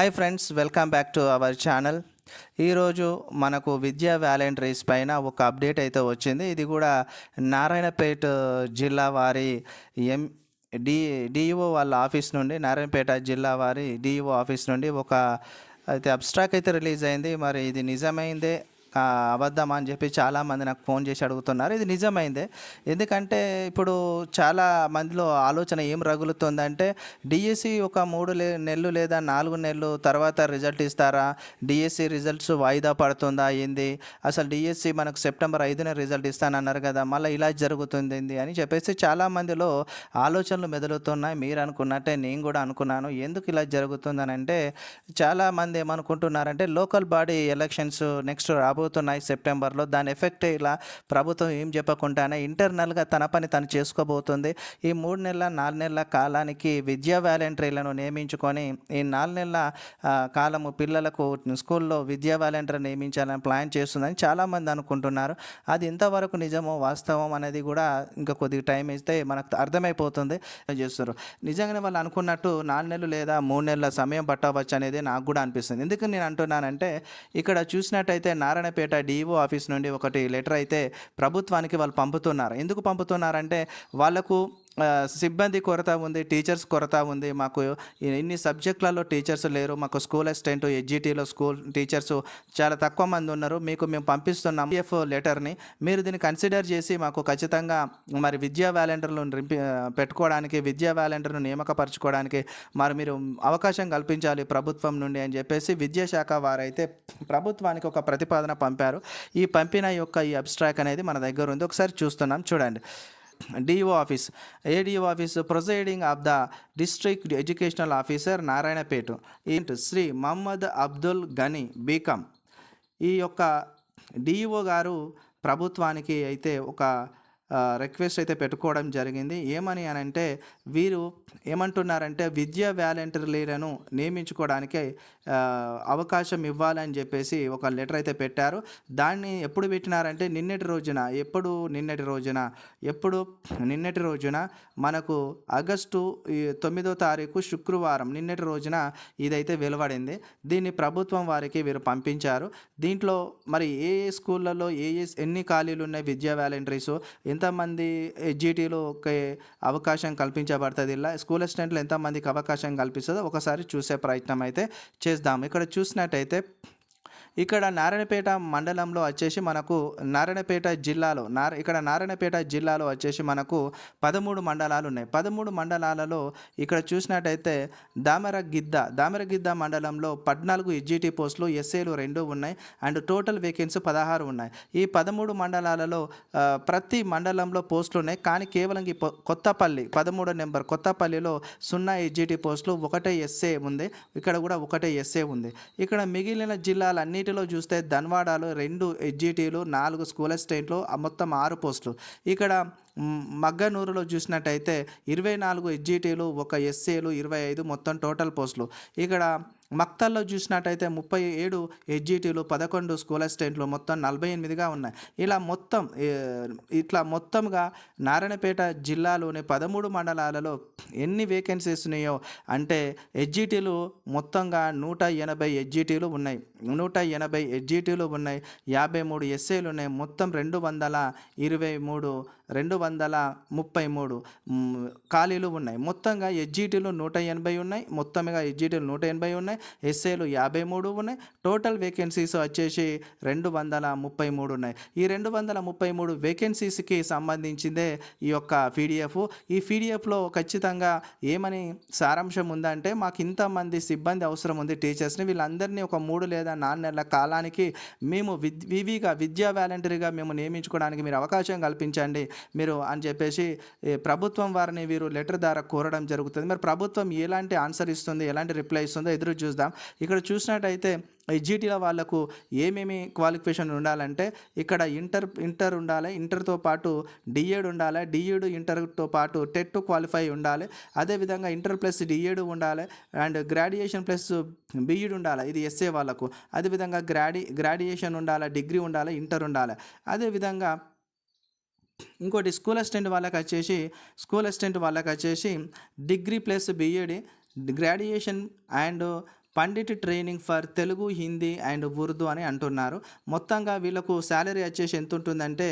Hi friends welcome back to our channel ఈరోజు మనకు విద్యా వ్యాలంటరీస్ పైన ఒక అప్డేట్ అయితే వచ్చింది. ఇది కూడా నారాయణపేట జిల్లా వారి ఎం డి డిఈఓ వాళ్ళ ఆఫీస్ నుండి నారాయణపేట జిల్లా వారి డిఈఓ ఆఫీస్ నుండి ఒక అయితే అబ్స్ట్రాక్ అయితే రిలీజ్ అయింది. మరి ఇది నిజమైందే? ఆ, అని చెప్పి చాలామంది నాకు ఫోన్ చేసి అడుగుతున్నారు. ఇది నిజమైందే. ఎందుకంటే ఇప్పుడు చాలా మందిలో ఆలోచన ఏం రగులుతుందంటే డిఎస్సి ఒక మూడు లే నెలలు లేదా నాలుగు నెలలు తర్వాత రిజల్ట్ ఇస్తారా? డిఎస్సి రిజల్ట్స్ వాయిదా పడుతుందా? ఏంది? అసలు డిఎస్సి మనకు సెప్టెంబర్ ఐదున రిజల్ట్ ఇస్తానన్నారు కదా మళ్ళీ ఇలా జరుగుతుంది ఏంది అని చెప్పేసి చాలా మందిలో ఆలోచనలు మెదులుతున్నాయి. మీరు అనుకున్నట్టే నేను కూడా అనుకున్నాను. ఎందుకు ఇలా జరుగుతుందని అంటే చాలా మంది ఏమనుకుంటున్నారంటే లోకల్ బాడీ ఎలక్షన్స్ నెక్స్ట్ రాబోతున్నాయి సెప్టెంబర్లో. దాని ఎఫెక్ట్ ఇలా ప్రభుత్వం ఏం చెప్పకుండానే ఇంటర్నల్గా తన పని తను చేసుకోబోతుంది. ఈ మూడు నెలల నాలుగు నెలల కాలానికి విద్యా వాలంటీర్లను నియమించుకొని ఈ నాలుగు నెలల కాలము పిల్లలకు స్కూల్లో విద్యా వాలంటీర్ నియమించాలని ప్లాన్ చేస్తుందని చాలామంది అనుకుంటున్నారు. అది ఇంతవరకు నిజమో వాస్తవం అనేది కూడా ఇంకా కొద్దిగా టైం ఇస్తే మనకు అర్థమైపోతుంది. చేస్తారు? నిజంగానే వాళ్ళు అనుకున్నట్టు నాలుగు నెలలు లేదా మూడు నెలల సమయం పట్టవచ్చు అనేది నాకు కూడా అనిపిస్తుంది. ఎందుకు నేను అంటున్నానంటే ఇక్కడ చూసినట్టయితే నారాయణ నారాయణపేట డిఓ ఆఫీస్ నుండి ఒకటి లెటర్ అయితే ప్రభుత్వానికి వాళ్ళు పంపుతున్నారు. ఎందుకు పంపుతున్నారంటే వాళ్ళకు సిబ్బంది కొరత ఉంది టీచర్స్ కొరత ఉంది. మాకు ఇన్ని సబ్జెక్టులలో టీచర్స్ లేరు. మాకు స్కూల్ అసిస్టెంట్ ఎడ్జిటీలో స్కూల్ టీచర్స్ చాలా తక్కువ మంది ఉన్నారు. మీకు మేము పంపిస్తున్నాం ఎఫ్ లెటర్ని. మీరు దీన్ని కన్సిడర్ చేసి మాకు ఖచ్చితంగా మరి విద్యా వ్యాలెంటర్లు రింపి పెట్టుకోవడానికి విద్యా వ్యాలెంటర్ను నియామకపరచుకోవడానికి మరి మీరు అవకాశం కల్పించాలి ప్రభుత్వం నుండి అని చెప్పేసి విద్యాశాఖ వారైతే ప్రభుత్వానికి ఒక ప్రతిపాదన పంపారు. ఈ పంపిన యొక్క ఈ అబ్స్ట్రాక్ అనేది మన దగ్గర ఉంది. ఒకసారి చూస్తున్నాం. చూడండి. DO office ADO office proceeding of the district educational officer Narayanpet ఇంట్ శ్రీ మహమ్మద్ అబ్దుల్ గని బీకామ్ ఈ యొక్క డిఈఓ గారు ప్రభుత్వానికి అయితే ఒక రిక్వెస్ట్ అయితే పెట్టుకోవడం జరిగింది. ఏమని అని అంటే వీరు ఏమంటున్నారంటే విద్యా వ్యాలంటీర్లను నియమించుకోవడానికి అవకాశం ఇవ్వాలని చెప్పేసి ఒక లెటర్ అయితే పెట్టారు. దాన్ని ఎప్పుడు పెట్టినారంటే నిన్నటి రోజున ఎప్పుడు నిన్నటి రోజున ఎప్పుడు నిన్నటి రోజున మనకు ఆగస్టు తొమ్మిదో తారీఖు శుక్రవారం నిన్నటి రోజున ఇదైతే వెలువడింది. దీన్ని ప్రభుత్వం వారికి వీరు పంపించారు. దీంట్లో మరి ఏ ఏ స్కూళ్ళలో ఏ ఏ ఎన్ని ఖాళీలు ఉన్నాయి విద్యా వాలంటీర్స్ ఎంతమంది ఎడ్జిటీలో ఒక అవకాశం కల్పించబడుతుంది ఇలా స్కూల్ అసిస్టెంట్లు ఎంతమందికి అవకాశం కల్పిస్తుందో ఒకసారి చూసే ప్రయత్నం అయితే చేద్దాం ఇక్కడ చూసినట్టయితే ఇక్కడ నారాయణపేట మండలంలో వచ్చేసి మనకు నారాయణపేట జిల్లాలో నార ఇక్కడ నారాయణపేట జిల్లాలో వచ్చేసి మనకు పదమూడు మండలాలు ఉన్నాయి. పదమూడు మండలాలలో ఇక్కడ చూసినట్టయితే దామరగిద్ద దామరగిద్ద మండలంలో పద్నాలుగు ఎడ్జిటి పోస్టులు ఎస్ఏలు రెండు ఉన్నాయి అండ్ టోటల్ వేకెన్సీ పదహారు ఉన్నాయి. ఈ పదమూడు మండలాలలో ప్రతి మండలంలో పోస్టులు ఉన్నాయి. కానీ కేవలం ఈ కొత్తపల్లి పదమూడో నెంబర్ కొత్తపల్లిలో సున్నా ఎడ్జిటి పోస్టులు ఒకటే ఎస్ఏ ఉంది. ఇక్కడ కూడా ఒకటే ఎస్ఏ ఉంది. ఇక్కడ మిగిలిన జిల్లాలన్నిటిలో చూస్తే ధన్వాడలో రెండు ఎడ్జిటీలు నాలుగు స్కూల్ అసిస్టెంట్లు ఆ మొత్తం ఆరు పోస్టులు. ఇక్కడ మగ్గనూరులో చూసినట్టయితే ఇరవై నాలుగు ఎడ్జిటీలు ఒక ఎస్ఏలు ఇరవై ఐదు మొత్తం టోటల్ పోస్టులు. ఇక్కడ మక్తల్లో చూసినట్టయితే ముప్పై ఏడు ఎడ్జిటీలు పదకొండు స్కూల్ అసిస్టెంట్లు మొత్తం నలభై ఎనిమిదిగా ఉన్నాయి. ఇలా మొత్తం ఇట్లా మొత్తంగా నారాయణపేట జిల్లాలోని పదమూడు మండలాలలో ఎన్ని వేకెన్సీస్ ఉన్నాయో అంటే ఎడ్జిటీలు మొత్తంగా నూట ఎనభై ఎడ్జిటీలు ఉన్నాయి. నూట ఎనభై ఎడ్జిటీలు ఉన్నాయి. యాభై మూడు ఎస్ఏలు ఉన్నాయి. మొత్తం రెండు వందల ఇరవై మూడు రెండు వందల వందల ముప్పై మూడు. ఖాళీలు ఉన్నాయి. మొత్తంగా ఎడ్జిటీలు నూట ఎనభై ఉన్నాయి. మొత్తంగా ఎడ్జిటీలు నూట ఎనభై ఉన్నాయి. ఎస్ఏలు యాభై మూడు ఉన్నాయి. టోటల్ వేకెన్సీస్ వచ్చేసి రెండు వందల ముప్పై మూడు ఉన్నాయి. ఈ రెండు వందల ముప్పై మూడు వేకెన్సీస్కి సంబంధించిందే ఈ యొక్క పీడిఎఫ్. ఈ పీడిఎఫ్లో ఖచ్చితంగా ఏమని సారాంశం ఉందంటే మాకు ఇంతమంది సిబ్బంది అవసరం ఉంది టీచర్స్ని. వీళ్ళందరినీ ఒక మూడు లేదా నాలుగు నెలల కాలానికి మేము విద్ వివిగా విద్యా వాలంటీర్గా మేము నియమించుకోవడానికి మీరు అవకాశం కల్పించండి. మీరు అని చెప్పేసి ప్రభుత్వం వారిని వీరు లెటర్ ద్వారా కోరడం జరుగుతుంది. మరి ప్రభుత్వం ఎలాంటి ఆన్సర్ ఇస్తుంది? ఎలాంటి రిప్లై ఇస్తుందో ఎదురు చూద్దాం. ఇక్కడ చూసినట్టయితే ఈ వాళ్ళకు ఏమేమి క్వాలిఫికేషన్ ఉండాలంటే ఇక్కడ ఇంటర్ ఇంటర్ ఉండాలి ఇంటర్తో పాటు డిఏడ్ ఉండాలి డిఏడ్ ఇంటర్తో పాటు టెట్ క్వాలిఫై ఉండాలి అదేవిధంగా ఇంటర్ ప్లస్ డిఏడ్ ఉండాలి అండ్ గ్రాడ్యుయేషన్ ప్లస్ బీఈడ్ ఉండాలి ఇది ఎస్ఏ వాళ్ళకు అదేవిధంగా గ్రాడ్యు గ్రాడ్యుయేషన్ ఉండాలి డిగ్రీ ఉండాలి ఇంటర్ ఉండాలి. అదేవిధంగా ఇంకోటి స్కూల్ అసిస్టెంట్ వాళ్ళకి వచ్చేసి స్కూల్ అసిస్టెంట్ వాళ్ళకి వచ్చేసి degree plus BEd graduation and pandit training for Telugu Hindi and Urdu అని అంటున్నారు. మొత్తంగా వీళ్ళకు శాలరీ వచ్చేసి ఎంత ఉంటుందంటే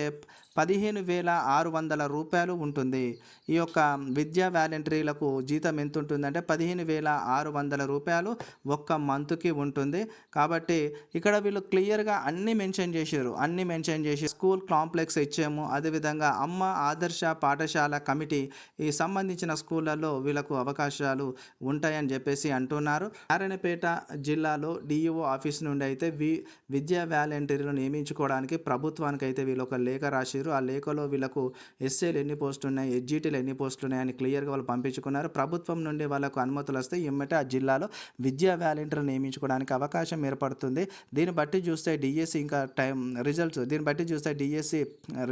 పదిహేను వేల ఆరు వందల రూపాయలు ఉంటుంది. ఈ యొక్క విద్యా వాలంటీర్లకు జీతం ఎంత ఉంటుందంటే పదిహేను వేల ఆరు వందల రూపాయలు ఒక్క మంత్కి ఉంటుంది. కాబట్టి ఇక్కడ వీళ్ళు క్లియర్గా అన్ని మెన్షన్ చేశారు. అన్ని మెన్షన్ చేసి స్కూల్ కాంప్లెక్స్ ఇచ్చాము. అదేవిధంగా అమ్మ ఆదర్శ పాఠశాల కమిటీ ఈ సంబంధించిన స్కూళ్ళల్లో వీళ్ళకు అవకాశాలు ఉంటాయని చెప్పేసి అంటున్నారు. నారాయణపేట జిల్లాలో డిఈఓ ఆఫీస్ నుండి అయితే వి విద్యా వాలంటీర్లు నియమించుకోవడానికి ప్రభుత్వానికి అయితే వీళ్ళు ఒక లేఖ రాసిరు ఆ లేఖలో వీళ్ళకు ఎస్ఏలు ఎన్ని పోస్టులు ఉన్నాయి ఎస్జిటీలు ఎన్ని పోస్టులు ఉన్నాయని క్లియర్గా వాళ్ళు పంపించుకున్నారు. ప్రభుత్వం నుండి వాళ్ళకు అనుమతులు వస్తే ఎమ్మటే ఆ జిల్లాలో విద్యా వాలంటీర్లు నియమించుకోవడానికి అవకాశం ఏర్పడుతుంది. దీన్ని బట్టి చూస్తే డిఎస్సి ఇంకా టైం రిజల్ట్స్ దీన్ని బట్టి చూస్తే డిఎస్సి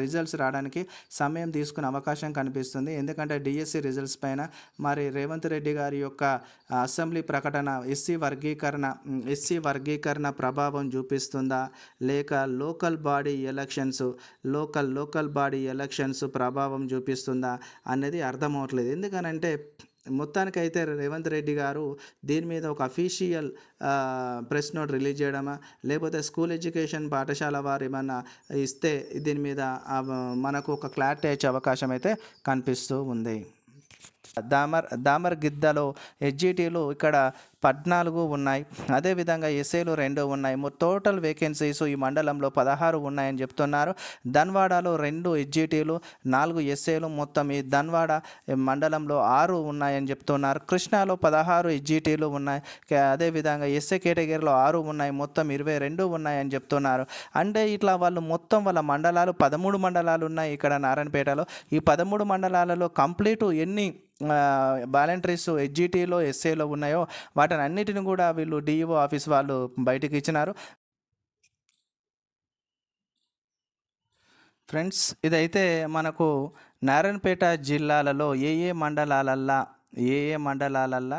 రిజల్ట్స్ రావడానికి సమయం తీసుకునే అవకాశం కనిపిస్తుంది. ఎందుకంటే డిఎస్సి రిజల్ట్స్ పైన మరి రేవంత్ రెడ్డి గారి యొక్క అసెంబ్లీ ప్రకటన ఎస్సీ వర్గీకరణ ఎస్సీ వర్గీకరణ ప్రభావం చూపిస్తుందా? లేక local body elections local local body elections ప్రభావం చూపిస్తుందా అనేది అర్థమవట్లేదు. ఎందుకనంటే మొత్తానికైతే రేవంత్ రెడ్డి గారు దీని మీద ఒక అఫీషియల్ ప్రెస్ నోట్ రిలీజ్ చేయడమా లేకపోతే స్కూల్ ఎడ్యుకేషన్ పాఠశాల వారు ఏమన్నా ఇస్తే దీని మీద మనకు ఒక క్లారిటీ వచ్చే అవకాశం అయితే కనిపిస్తూ ఉంది. దామర్ దామర్ గిద్దలో హెచ్జిటీలు ఇక్కడ పద్నాలుగు ఉన్నాయి. అదేవిధంగా ఎస్ఏలు రెండు ఉన్నాయి. టోటల్ వేకెన్సీస్ ఈ మండలంలో పదహారు ఉన్నాయని చెప్తున్నారు. ధన్వాడలో రెండు హెచ్జిటీలు నాలుగు ఎస్ఏలు మొత్తం ఈ ధన్వాడ మండలంలో ఆరు ఉన్నాయని చెప్తున్నారు. కృష్ణాలో పదహారు హెచ్జిటీలు ఉన్నాయి. అదేవిధంగా ఎస్ఏ కేటగిరీలో ఆరు ఉన్నాయి. మొత్తం ఇరవై రెండు ఉన్నాయని చెప్తున్నారు. అంటే ఇట్లా వాళ్ళు మొత్తం వాళ్ళ మండలాలు పదమూడు మండలాలు ఉన్నాయి ఇక్కడ నారాయణపేటలో. ఈ పదమూడు మండలాలలో కంప్లీట్ ఎన్ని వాలంటీర్స్ హెచ్జిటీలో ఎస్ఏలో ఉన్నాయో వాటి వాటిని అన్నిటిని కూడా వీళ్ళు డిఈఓ ఆఫీస్ వాళ్ళు బయటికి ఇచ్చినారు. ఫ్రెండ్స్ ఇదైతే మనకు నారాయణపేట జిల్లాలలో ఏ ఏ మండలాలల్లా ఏ ఏ మండలాలల్లా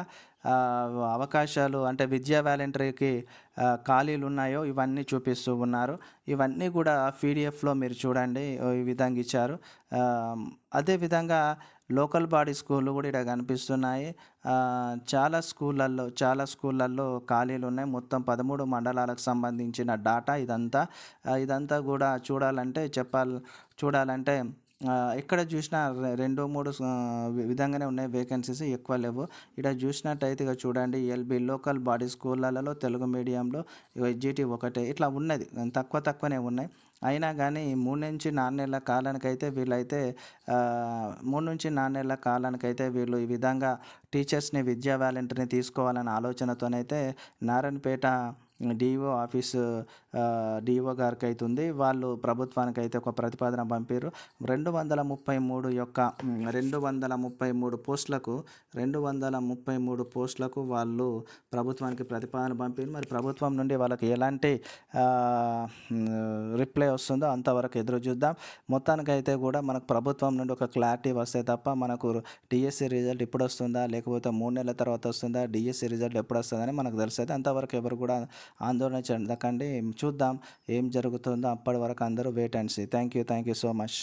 అవకాశాలు అంటే విద్యా వాలంటరీకి ఖాళీలు ఉన్నాయో ఇవన్నీ చూపిస్తూ ఉన్నారు. ఇవన్నీ కూడా పీడిఎఫ్లో మీరు చూడండి ఈ విధంగా ఇచ్చారు. అదేవిధంగా లోకల్ బాడీ స్కూళ్ళు కూడా ఇక్కడ కనిపిస్తున్నాయి. చాలా స్కూళ్ళల్లో చాలా స్కూళ్ళల్లో ఖాళీలు ఉన్నాయి. మొత్తం పదమూడు మండలాలకు సంబంధించిన డాటా ఇదంతా. ఇదంతా కూడా చూడాలంటే చెప్పాలి చూడాలంటే ఎక్కడ చూసినా రెండో రెండు మూడు విధంగానే ఉన్నాయి వేకెన్సీస్ ఎక్కువ లేవు. ఇక్కడ చూసినట్టయితే ఇక చూడండి ఎల్బి లోకల్ బాడీ స్కూళ్ళలో తెలుగు మీడియంలో ఎస్జిటి ఒకటే. ఇట్లా ఉన్నది తక్కువ తక్కువనే ఉన్నాయి. అయినా కానీ మూడు నుంచి నాలుగు నెలల కాలానికైతే వీళ్ళైతే మూడు నుంచి నాలుగు నెలల కాలానికైతే వీళ్ళు ఈ విధంగా టీచర్స్ని విద్యా వాలంటీర్ని తీసుకోవాలనే ఆలోచనతోనైతే నారాయణపేట డిఓ ఆఫీసు డిఓ గారికి అయితే ఉంది వాళ్ళు ప్రభుత్వానికి అయితే ఒక ప్రతిపాదన పంపారు రెండు వందల ముప్పై మూడు యొక్క రెండు వందల ముప్పై మూడు పోస్టులకు రెండు వందల ముప్పై మూడు పోస్టులకు వాళ్ళు ప్రభుత్వానికి ప్రతిపాదన పంపారు మరి ప్రభుత్వం నుండి వాళ్ళకి ఎలాంటి రిప్లై వస్తుందో అంతవరకు ఎదురు చూద్దాం. మొత్తానికైతే కూడా మనకు ప్రభుత్వం నుండి ఒక క్లారిటీ వస్తే తప్ప మనకు డిఎస్సి రిజల్ట్ ఇప్పుడు వస్తుందా లేకపోతే మూడు నెలల తర్వాత వస్తుందా డిఎస్సి రిజల్ట్ ఎప్పుడు వస్తుందని మనకు తెలుస్తుంది అంతవరకు ఎవరు కూడా ఆందోళన చెందకండి. చూద్దాం ఏం జరుగుతుందో అప్పటి వరకు అందరూ wait and see thank you thank you so much